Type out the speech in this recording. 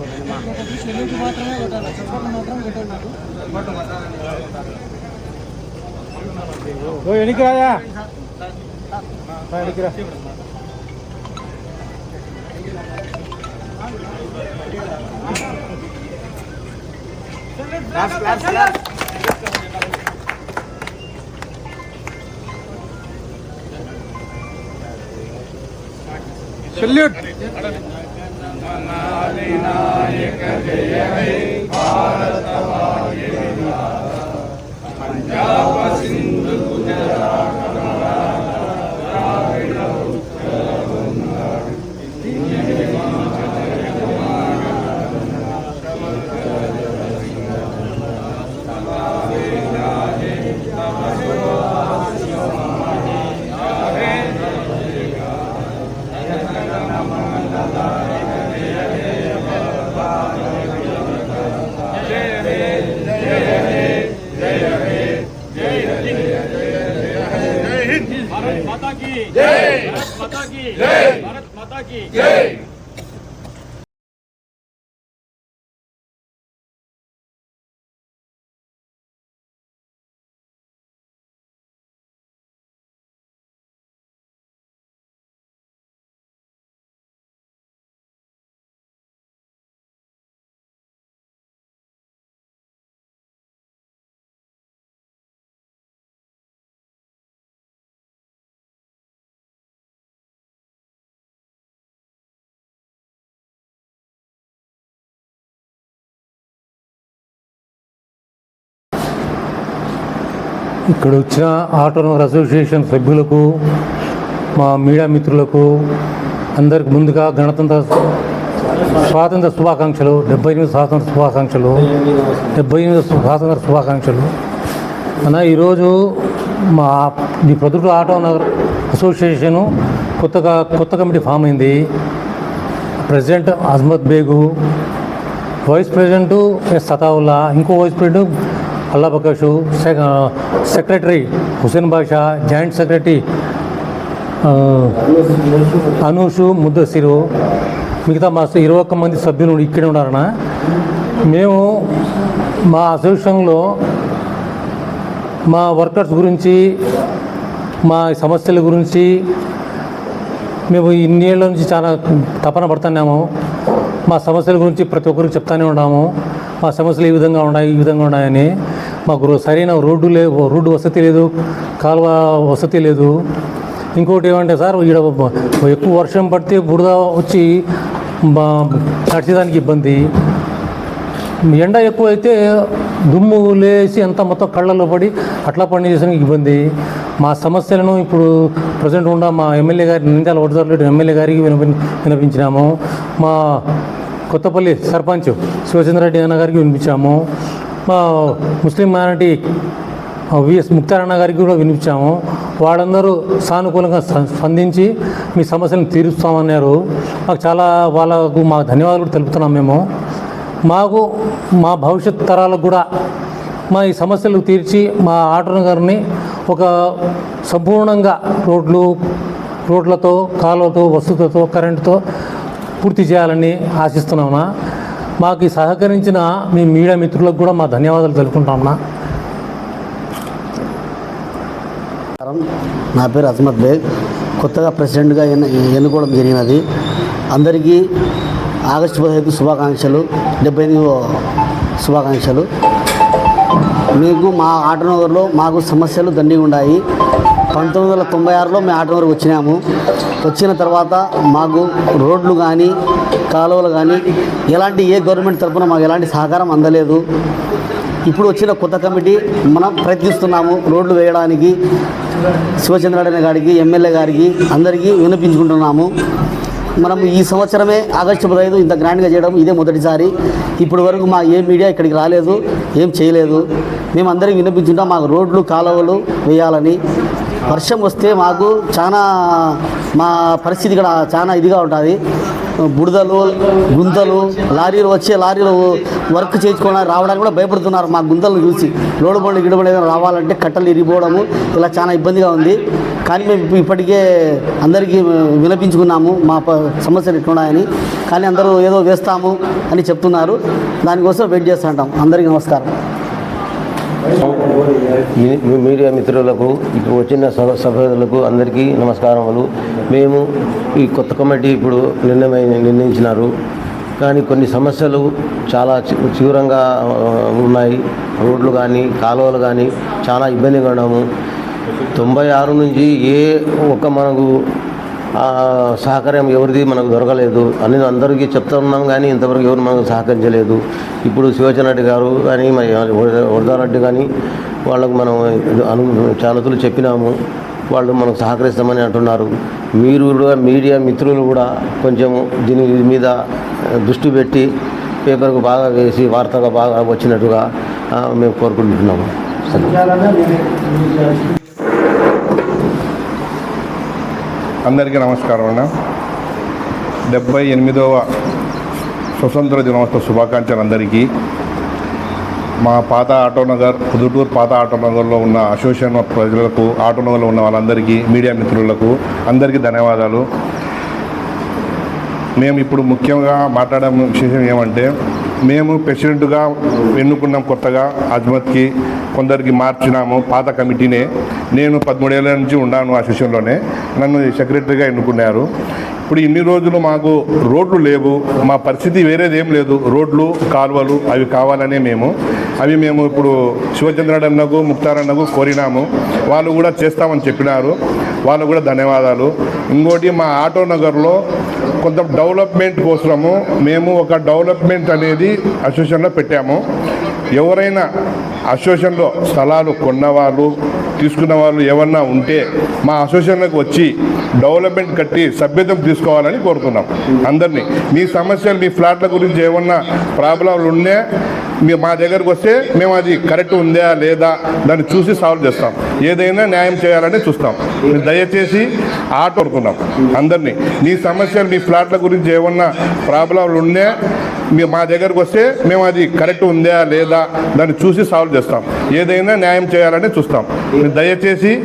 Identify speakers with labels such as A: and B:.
A: ఒకటి సెల్యూట్ మాత్రమే కొట్టాలి చెప్పలు మాత్రం పెట్టలేదు
B: ఓ ఎనికి రాయా ఎనికి రా
C: అధినాయక జయ హై భారత భాగ్య పంజాబ్ సింధు గుజరాత్ Allah. माता की जय
B: ఇక్కడ వచ్చిన ఆటోనగర్ అసోసియేషన్ సభ్యులకు మా మీడియా మిత్రులకు అందరికి ముందుగా గణతంత్ర స్వాతంత్ర శుభాకాంక్షలు డెబ్బై ఎనిమిది స్వాతంత్ర శుభాకాంక్షలు డెబ్బై ఎనిమిది స్వాతంత్ర శుభాకాంక్షలు. అన్న ఈరోజు మా ఈ ప్రొద్దుట ఆటో అసోసియేషను కొత్తగా కొత్త కమిటీ ఫామ్ అయింది. President Ajmat Beg vice president S Sathaulla ఇంకో vice president Allah Bakhsh secretary Hussain Basha joint secretary Anush Muddasir మిగతా మా ఇరవై ఒక్క మంది సభ్యులు ఇక్కడ ఉన్నారన్న. మేము మా అసోసియేషన్లో మా వర్కర్స్ గురించి మా సమస్యల గురించి మేము ఇన్నేళ్ళ నుంచి చాలా తపన పడుతున్నాము. మా సమస్యల గురించి ప్రతి ఒక్కరికి చెప్తానే ఉన్నాము. మా సమస్యలు ఈ విధంగా ఉన్నాయి ఈ విధంగా ఉన్నాయని. మాకు సరైన రోడ్డు లే రోడ్డు వసతి లేదు కాలువ వసతి లేదు. ఇంకోటి ఏమంటే సార్ ఈడ ఎక్కువ వర్షం పడితే బురద వచ్చి నడిచేదానికి ఇబ్బంది. ఎండ ఎక్కువ అయితే దుమ్ము లేసి అంతా మొత్తం కళ్ళలో పడి అట్లా పనిచేసానికి ఇబ్బంది. మా సమస్యలను ఇప్పుడు ప్రజెంట్ ఉన్న మా ఎమ్మెల్యే గారి నిందాల వడదర్రెడ్డి ఎమ్మెల్యే గారికి వినపి వినిపించినాము. మా కొత్తపల్లి సర్పంచ్ శివచంద్రరెడ్డి అన్న గారికి వినిపించాము ముస్లిం మైనార్టీ విఎస్ ముక్తార్ గారికి కూడా వినిపించాము. వాళ్ళందరూ సానుకూలంగా స్పందించి మీ సమస్యలను తీరుస్తామన్నారు. మాకు చాలా వాళ్ళకు మా ధన్యవాదాలు కూడా తెలుపుతున్నాం మేము. మాకు మా భవిష్యత్ తరాలకు కూడా మా ఈ సమస్యలు తీర్చి మా ఆటో గారిని ఒక సంపూర్ణంగా రోడ్లు రోడ్లతో కాలువతో వసతులతో కరెంటుతో పూర్తి చేయాలని ఆశిస్తున్నామన్నా మాకు సహకరించిన మీ మీడియా మిత్రులకు కూడా మా ధన్యవాదాలు తెలుపుకుంటామన్నా
D: నా పేరు అజ్మత్ బేగ్ కొత్తగా ప్రెసిడెంట్గా ఎన్నుకోవడం జరిగినది. అందరికీ ఆగస్టు పదహైదు శుభాకాంక్షలు డెబ్బై ఎనిమిదో శుభాకాంక్షలు. మీకు మా ఆటనగర్లో మాకు సమస్యలు దండిగా ఉన్నాయి. పంతొమ్మిది వందల తొంభై ఆరులో మేము ఆటనగర్కి వచ్చినాము. వచ్చిన తర్వాత మాకు రోడ్లు కానీ కాలువలు కానీ ఎలాంటి ఏ గవర్నమెంట్ తరఫున మాకు ఎలాంటి సహకారం అందలేదు. ఇప్పుడు వచ్చిన కొత్త కమిటీ మనం ప్రయత్నిస్తున్నాము రోడ్లు వేయడానికి. శివచంద్రారాయణ గారికి ఎమ్మెల్యే గారికి అందరికీ వినిపించుకుంటున్నాము. మనం ఈ సంవత్సరమే ఆగస్టు పదహైదు ఇంత గ్రాండ్గా చేయడం ఇదే మొదటిసారి. ఇప్పటి వరకు మా ఏ మీడియా ఇక్కడికి రాలేదు ఏం చేయలేదు. మేము అందరికీ వినిపించుంటాం మాకు రోడ్లు కాలువలు వేయాలని. వర్షం వస్తే మాకు చాలా మా పరిస్థితి ఇక్కడ చాలా ఇదిగా ఉంటుంది. బుడదలు గుంతలు లారీలు వచ్చే లారీలు వర్క్ చేయించుకోవడానికి రావడానికి కూడా భయపడుతున్నారు మా గుంతలు చూసి. లోడు బండ్లు గిడబడి ఏదైనా రావాలంటే కట్టలు ఇరిగిపోవడము ఇలా చాలా ఇబ్బందిగా ఉంది. కానీ మేము ఇప్పటికే అందరికీ వినిపించుకున్నాము. మా సమస్యలు ఎట్లున్నాయని. కానీ అందరూ ఏదో వేస్తాము అని చెప్తున్నారు. దానికోసం వెయిట్ చేస్తుంటాం అందరికీ నమస్కారం.
E: మీడియా మిత్రులకు ఇప్పుడు వచ్చిన సభ్యులకు అందరికీ నమస్కారములు. మేము ఈ కొత్త కమిటీ ఇప్పుడు నిర్ణయమై నిర్ణయించినారు. కానీ కొన్ని సమస్యలు చాలా తీవ్రంగా ఉన్నాయి. రోడ్లు కానీ కాలువలు కానీ చాలా ఇబ్బందిగా ఉన్నాము తొంభై ఆరు నుంచి ఏ ఒక్క మనకు సహకారం ఎవరిది మనకు దొరకలేదు అని అందరికీ చెప్తా ఉన్నాం కానీ ఇంతవరకు ఎవరు మనకు సహకరించలేదు. ఇప్పుడు శివచన్ రెడ్డి గారు కానీ మరి వరదారెడ్డి కానీ వాళ్ళకు మనం అను చాలతులు చెప్పినాము. వాళ్ళు మనకు సహకరిస్తామని అంటున్నారు. మీరు కూడా మీడియా మిత్రులు కూడా కొంచెం దీని మీద దృష్టి పెట్టి పేపర్కు బాగా వేసి వార్తగా బాగా వచ్చినట్టుగా మేము కోరుకుంటున్నాము సరే
F: అందరికీ నమస్కారం అన్న. డెబ్బై ఎనిమిదవ స్వతంత్ర దినోత్సవ శుభాకాంక్షలు అందరికీ. మా పాత ఆటోనగర్ పుదుటూరు పాత ఆటోనగర్లో ఉన్న అసోసియేషన్ ప్రజలకు ఆటోనగర్లో ఉన్న వాళ్ళందరికీ మీడియా మిత్రులకు అందరికీ ధన్యవాదాలు. మేము ఇప్పుడు ముఖ్యంగా మాట్లాడే విషయం ఏమంటే మేము ప్రెసిడెంట్గా ఎన్నుకున్నాం కొత్తగా అజ్మత్కి కొందరికి మార్చినాము పాత కమిటీనే. నేను పదమూడేళ్ళ నుంచి ఉన్నాను ఆ సెషన్లోనే. నన్ను సెక్రటరీగా ఎన్నుకున్నారు. ఇప్పుడు ఇన్ని రోజులు మాకు రోడ్లు లేవు మా పరిస్థితి వేరేది ఏం లేదు. రోడ్లు కాలువలు అవి కావాలనే మేము. అవి మేము ఇప్పుడు శివచంద్రుడన్నకు ముక్తారన్నకు కోరినాము. వాళ్ళు కూడా చేస్తామని చెప్పినారు. వాళ్ళు కూడా ధన్యవాదాలు. ఇంకోటి మా ఆటో నగర్లో కొంత డెవలప్మెంట్ కోసము మేము ఒక డెవలప్మెంట్ అనేది అసోసియేషన్లో పెట్టాము. ఎవరైనా అసోసియేషన్లో స్థలాలు కొన్నవాళ్ళు తీసుకున్న వాళ్ళు ఏమన్నా ఉంటే మా అసోసియేషన్లోకి వచ్చి డెవలప్మెంట్ కట్టి సభ్యత్వం తీసుకోవాలని కోరుతున్నాం. అందరినీ. మీ సమస్యలు మీ ఫ్లాట్ల గురించి ఏమన్నా ప్రాబ్లంలు ఉన్నా మా దగ్గరకు వస్తే మేము అది కరెక్ట్ ఉందా లేదా దాన్ని చూసి సాల్వ్ చేస్తాం. ఏదైనా న్యాయం చేయాలని చూస్తాం. మీరు దయచేసి ఆట కోరుకున్నాం అందరినీ. నీ సమస్యలు మీ ఫ్లాట్ల గురించి ఏమన్నా ప్రాబ్లంలు ఉన్నా మీ మా దగ్గరకు వస్తే మేము అది కరెక్ట్ ఉందా లేదా దాన్ని చూసి సాల్వ్ చేస్తాం. ఏదైనా న్యాయం చేయాలని చూస్తాం. దయచేసి